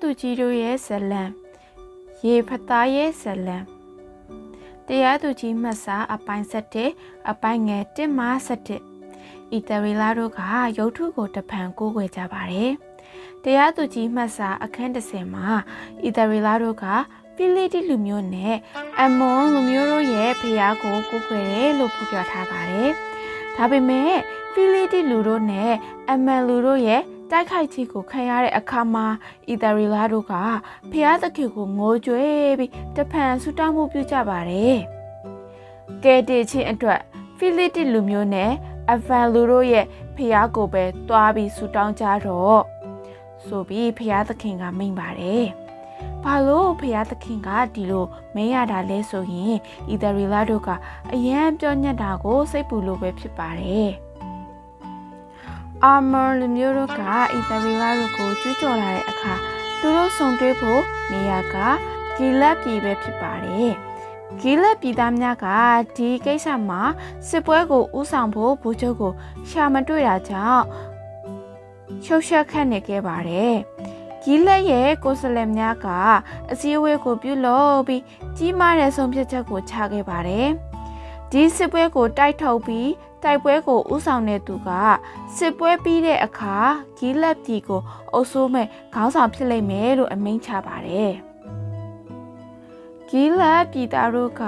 သူကြီးတို့ရဲ့ဇလံရေဖသားရဲ့ဇလံတရားသူကြီးမှတ်စာအပိုင်း7အပိုင်းငယ်1မှ7ဤတရီလာတို့ကရုပ်ထုကိုတဖန်ကိုးကွယ်ကြပါတယ်တရားသူကြီးမှတ်စာအခန်း30မှာဤတရီလာတို့ကဖိလိတိလူမျိုးနဲ့အမွန်လူမျိုးတို့ရဲ့ဖျားကိုကိုးကွယ်တယ်လို့ဖော်ပြထားပါတယ်ဒါပေမဲ့ ဖိလိတိလူတို့နဲ့အမန်လူတို့ရဲ့တိုက်ခိုက်ခြင်းကိုခံရတဲ့အခါမှာအီတာရီလာတို့ကဖျားသခင်ကိုငိုကြွေးပြီးတဖန်ဆူတောင်းမှုပြုကြပါတယ်။ကဲတီချင်းအတွက်ဖိလိတိလူမျိုးနဲ့အဖန်လူတို့ရဲ့ဖျားကိုပဲတွားပြီးဆူတောင်းကြတော့ဆိုပြီးဖျားသခင်ကမိန်ပါတယ်။ဘာလို့ဖျားသခင်ကဒီလိုမင်းရတာလဲဆိုရင်အီတာရီလာတို့ကအယံပြောညက်တာကိုစိတ်ပူလို့ပဲဖြစ်ပါတယ်။ armor လူမျိုးတို့ကအီသရီလာတို့ကိုကျွကြော်လာတဲ့အခါသူတို့ဆုံတွေ့ဖို့နေရာကဂီလက်ပြည်ပဲဖြစ်ပါတယ်။ဂီလက်ပြည်သားများကဒီကိစ္စမှာစစ်ပွဲကိုဥဆောင်ဖို့ဗိုလ်ချုပ်ကိုရှာမတွေ့တာကြောင့်ရှုပ်ရှက်ခတ်နေခဲ့ပါတယ်။ဂီလက်ရဲ့ကိုယ်စလဲများကအစည်းအဝေးကိုပြုလုပ်ပြီးကြီးမားတဲ့ဆုံးဖြတ်ချက်ကိုချခဲ့ပါတယ်။ဒီစစ်ပွဲကိုတိုက်ထုတ်ပြီး တိုက်ပွဲကိုဥဆောင်တဲ့သူကစစ်ပွဲပြီးတဲ့အခါဂီလက်ပြည်ကိုအုပ်စိုးမဲ့ခေါင်းဆောင်ဖြစ်လိမ့်မယ်လို့အမိန့်ချပါတယ်။ဂီလက်ပြည်သားတို့က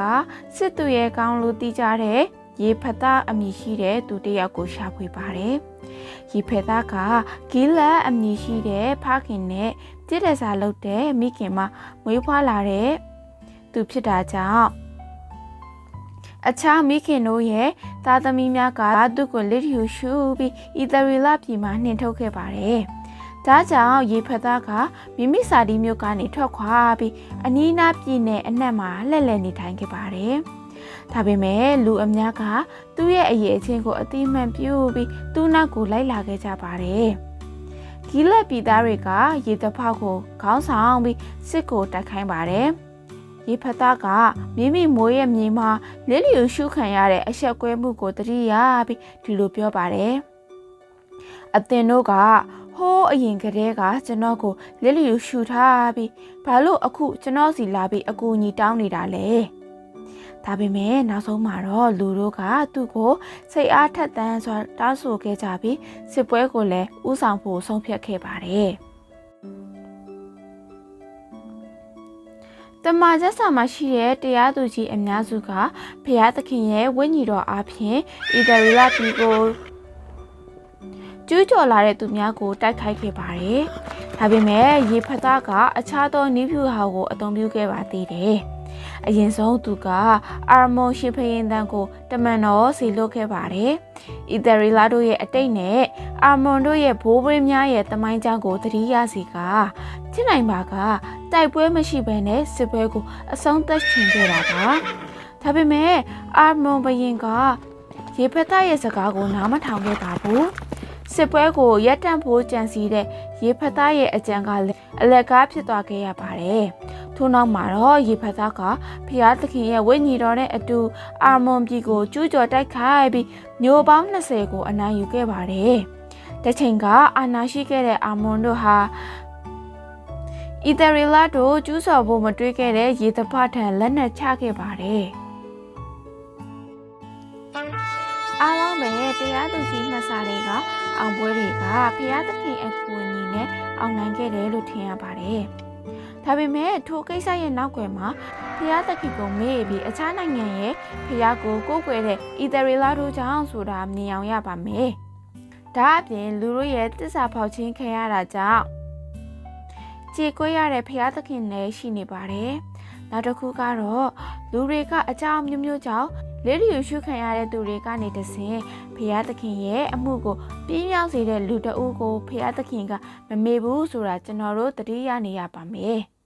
စစ်သူရဲ့ကောင်းလို့တီးကြတဲ့ရေဖသားအမည်ရှိတဲ့သူတစ်ယောက်ကိုရှာဖွေပါတယ်။ရေဖသားကဂီလက်အမည်ရှိတဲ့ဖခင်နဲ့တည်တဲ့စာလုပ်တဲ့မိခင်မမွေးဖွားလာတဲ့သူဖြစ်တာကြောင့် အခြားမိခင်တို့ရဲ့သားသမီးများကသူ့ကိုလက်ထူရှူပြီးအီသရီလပြည်မှာနှင်ထုတ်ခဲ့ပါတယ်။ဒါကြောင့်ရေဖက်သားကမိမိစာဒီမြို့ကနေထွက်ခွာပြီးအနီးနားပြည်နယ်အနှံ့မှာလှည့်လည်နေထိုင်ခဲ့ပါတယ်။ဒါပေမဲ့လူအများကသူ့ရဲ့အရေးအချင်းကိုအတိအမှန်ပြုပြီးသူ့နောက်ကိုလိုက်လာခဲ့ကြပါတယ်။ဂီလက်ပြည်သားတွေကရေတဖောက်ကိုခေါင်းဆောင်ပြီးစစ်ကိုတိုက်ခိုင်းပါတယ်။ ရေဖတ်သားကမိမိမိုးရဲ့မြေမှာလင်းလီကိုရှုခံရတဲ့အဆက်ကွဲမှုကိုတတိယပြီးဒီလိုပြောပါတယ်အသင်တို့ကဟိုးအရင်ကတည်းကကျွန်တော်ကိုလင်းလီကိုရှူထားပြီးဘာလို့အခုကျွန်တော်စီလာပြီးအကူအညီတောင်းနေတာလဲဒါပေမဲ့နောက်ဆုံးမှာတော့လူတို့ကသူ့ကိုစိတ်အားထက်သန်စွာတောင်းဆိုခဲ့ကြပြီးစစ်ပွဲကိုလည်းဥဆောင်ဖို့ဆုံးဖြတ်ခဲ့ပါတယ်။ တမန်ကျက်စာမှာရှိတဲ့တရားသူကြီးအများစုကဘုရားသခင်ရဲ့ဝိညာဉ်တော်အားဖြင့်ဣသရေလပြည်ကိုကျူးကျော်လာတဲ့သူများကိုတိုက်ခိုက်ခဲ့ပါတယ်။ဒါပေမဲ့ရေဖသားကအခြားသောနိဖြူဟာကိုအသုံးပြုခဲ့ပါသေးတယ်။ အရင်ဆုံးသူကအာမွန်ရှင်ဖရင်တန်ကိုတမန်တော်စီလွတ်ခဲ့ပါတယ်။ဣသရေလတို့ရဲ့အတိတ်နဲ့အာမွန်တို့ရဲ့ဘိုးဘွေးများရဲ့တမိုင်းကြောင်းကိုသတိရစီကဖြစ်နိုင်ပါကတိုက်ပွဲမရှိဘဲနဲ့စစ်ပွဲကိုအဆုံးသတ်ချင်ခဲ့တာပါဒါပေမဲ့အာမွန်ဘရင်ကရေဖက်သားရဲ့စကားကိုနားမထောင်ခဲ့ပါဘူးစစ်ပွဲကိုရပ်တန့်ဖို့ကြံစည်တဲ့ရေဖက်သားရဲ့အကြံကလည်းအလက်ကားဖြစ်သွားခဲ့ရပါတယ် ထို့နောက်မှာတော့ရေဖက်သားကဖျားသခင်ရဲ့ဝိညာဉ်တော်နဲ့အတူအာမွန်ပြည်ကိုကျူးကျော်တိုက်ခိုက်ပြီးမျိုးပေါင်း20ကိုအနိုင်ယူခဲ့ပါတယ်။တချိန်ကအာနာရှိခဲ့တဲ့အာမွန်တို့ဟာအီသရီလာတို့ကျူးကျော်ဖို့မတွေးခဲ့တဲ့ရေသဖထံလက်နက်ချခဲ့ပါတယ်။အားလုံးပဲတရားသူကြီးမှတ်စာတွေကအောင်ပွဲတွေကဖျားသခင်အကူအညီနဲ့အောင်နိုင်ခဲ့တယ်လို့ထင်ရပါတယ်။ ဒါပေမဲ့ထိုကိစ္စရဲ့နောက်ွယ်မှာဖျားသခင်ကိုမေ့ပြီးအခြားနိုင်ငံရဲ့ဖျားကိုကိုးကွယ်တဲ့အီသရီလာတို့ကြောင့်ဆိုတာမြင်အောင်ရပါမယ်။ဒါအပြင်လူတို့ရဲ့တစ္ဆာဖောက်ချင်းခံရတာကြောင့်ကြေကွဲရတဲ့ဖျားသခင်လည်းရှိနေပါတယ်။နောက်တစ်ခုကတော့လူတွေကအကြောင်းမျိုးမျိုးကြောင့် လက်ရီရှုခံရတဲ့သူတွေကနေတဆင်ဖျားသခင်ရဲ့အမှုကိုပြင်းပြောင်းစေတဲ့လူတအုပ်ကိုဖျားသခင်ကမမေ့ဘူးဆိုတာကျွန်တော်တို့သတိရနေရပါမယ်။